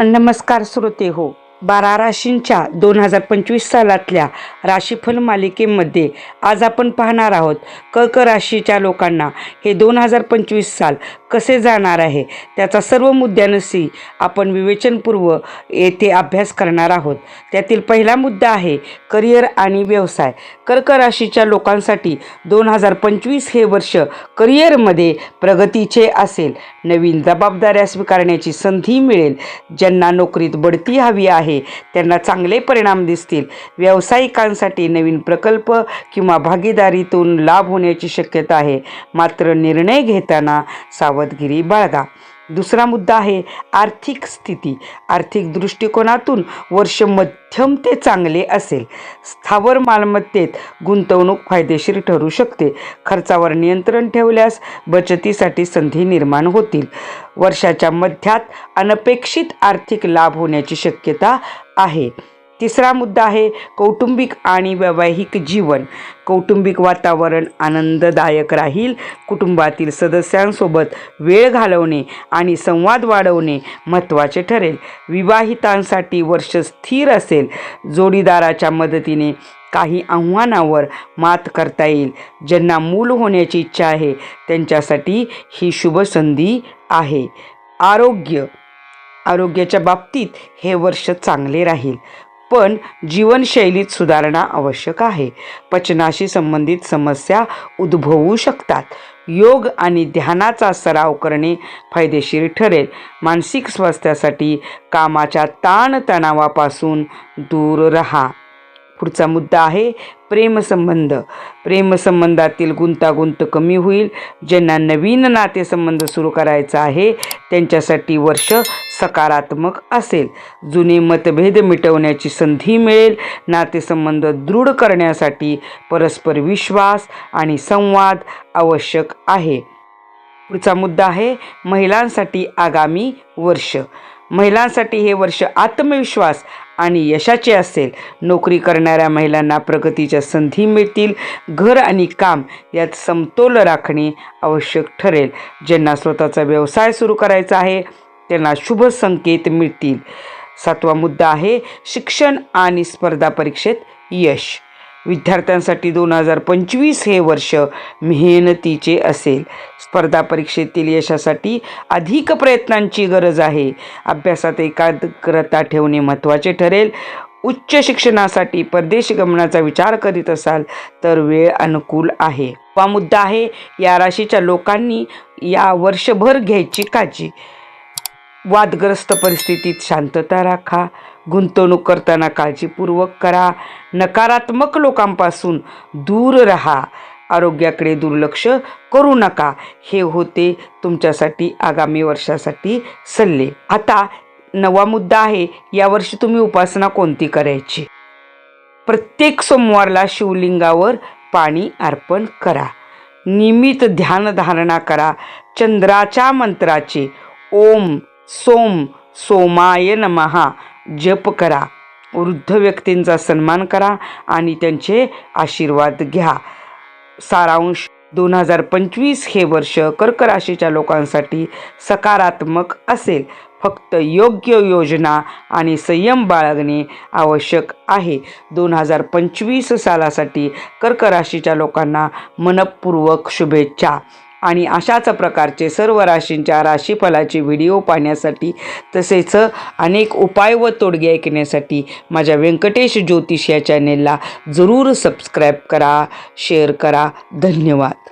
नमस्कार श्रोते हो बारा राशींच्या दोन हजार पंचवीस सालातल्या राशीफल मालिकेमध्ये आज आपण पाहणार आहोत कर्क राशीच्या लोकांना हे दोन हजार पंचवीस साल कसे जाणार आहे? त्याचा सर्व मुद्द्यांशी आपण विवेचनपूर्व येथे अभ्यास करणार आहोत. त्यातील पहिला मुद्दा आहे करिअर आणि व्यवसाय. कर्क राशीच्या लोकांसाठी दोन हजार पंचवीस हे वर्ष करिअरमध्ये प्रगतीचे असेल. नवीन जबाबदाऱ्या स्वीकारण्याची संधी मिळेल. ज्यांना नोकरीत बढती हवी आहे त्यांना चांगले परिणाम दिसतील. व्यावसायिकांसाठी नवीन प्रकल्प किंवा भागीदारीतून लाभ होण्याची शक्यता आहे. मात्र निर्णय घेताना सावधगिरी बाळगा. दुसरा मुद्दा आहे आर्थिक स्थिती. आर्थिक दृष्टिकोनातून वर्ष मध्यम ते चांगले असेल. स्थावर मालमत्तेत गुंतवणूक फायदेशीर ठरू शकते. खर्चावर नियंत्रण ठेवल्यास बचतीसाठी संधी निर्माण होतील. वर्षाच्या मध्यात अनपेक्षित आर्थिक लाभ होण्याची शक्यता आहे. तिसरा मुद्दा आहे कौटुंबिक आणि वैवाहिक जीवन. कौटुंबिक वातावरण आनंददायक राहील. कुटुंबातील सदस्यांसोबत वेळ घालवणे आणि संवाद वाढवणे महत्त्वाचे ठरेल. विवाहितांसाठी वर्ष स्थिर असेल. जोडीदाराच्या मदतीने काही आव्हानावर मात करता येईल. ज्यांना मूल होण्याची इच्छा आहे त्यांच्यासाठी ही शुभ संधी आहे. आरोग्य. आरोग्याच्या बाबतीत हे वर्ष चांगले राहील. पण जीवनशैलीत सुधारणा आवश्यक आहे. पचनाशी संबंधित समस्या उद्भवू शकतात. योग आणि ध्यानाचा सराव करणे फायदेशीर ठरेल. मानसिक स्वास्थ्यासाठी कामाच्या ताणतणावापासून दूर राहा. पुढचा मुद्दा आहे प्रेमसंबंध प्रेमसंबंधातील गुंतागुंत कमी होईल. ज्यांना नवीन नातेसंबंध सुरू करायचा आहे त्यांच्यासाठी वर्ष सकारात्मक असेल. जुने मतभेद मिटवण्याची संधी मिळेल. नातेसंबंध दृढ करण्यासाठी परस्पर विश्वास आणि संवाद आवश्यक आहे. पुढचा मुद्दा आहे महिलांसाठी आगामी वर्ष. महिलांसाठी हे वर्ष आत्मविश्वास आणि यशाचे असेल. नोकरी करणाऱ्या महिलांना प्रगतीच्या संधी मिळतील. घर आणि काम यात समतोल राखणे आवश्यक ठरेल. ज्यांना स्वतःचा व्यवसाय सुरू करायचा आहे त्यांना शुभ संकेत मिळतील. सातवा मुद्दा आहे शिक्षण आणि स्पर्धा परीक्षेत यश. विद्यार्थ्यांसाठी दोन हजार पंचवीस हे वर्ष मेहनतीचे असेल. स्पर्धा परीक्षेतील यशासाठी अधिक प्रयत्नांची गरज आहे. अभ्यासात एकाग्रता ठेवणे महत्त्वाचे ठरेल. उच्च शिक्षणासाठी परदेश गमनाचा विचार करीत असाल तर वेळ अनुकूल आहे. हा मुद्दा आहे या राशीच्या लोकांनी या वर्षभर घ्यायची काळजी. वादग्रस्त परिस्थितीत शांतता राखा गुंतवणूक करताना काळजीपूर्वक करा नकारात्मक लोकांपासून दूर राहा आरोग्याकडे दुर्लक्ष करू नका. हे होते तुमच्यासाठी आगामी वर्षासाठी सल्ले. आता नवा मुद्दा आहे यावर्षी तुम्ही उपासना कोणती करायची? प्रत्येक सोमवारला शिवलिंगावर पाणी अर्पण करा. नियमित ध्यानधारणा करा. चंद्राच्या मंत्राचे ओम सोम सोमाय नमहा. जप करा. वृद्ध व्यक्तींचा सन्मान करा आणि त्यांचे आशीर्वाद घ्या. सारांश दोन हजार पंचवीस हे वर्ष कर्क राशीच्या लोकांसाठी सकारात्मक असेल. फक्त योग्य योजना आणि संयम बाळगणे आवश्यक आहे. दोन हजार पंचवीस सालासाठी कर्क राशीच्या लोकांना मनपूर्वक शुभेच्छा. आणि अशाच प्रकारचे सर्व राशींच्या राशीफलाचे व्हिडिओ पाहण्यासाठी तसेच अनेक उपाय व तोडगे ऐकण्यासाठी माझ्या व्यंकटेश ज्योतिष या चॅनेलला जरूर सबस्क्राईब करा शेअर करा. धन्यवाद.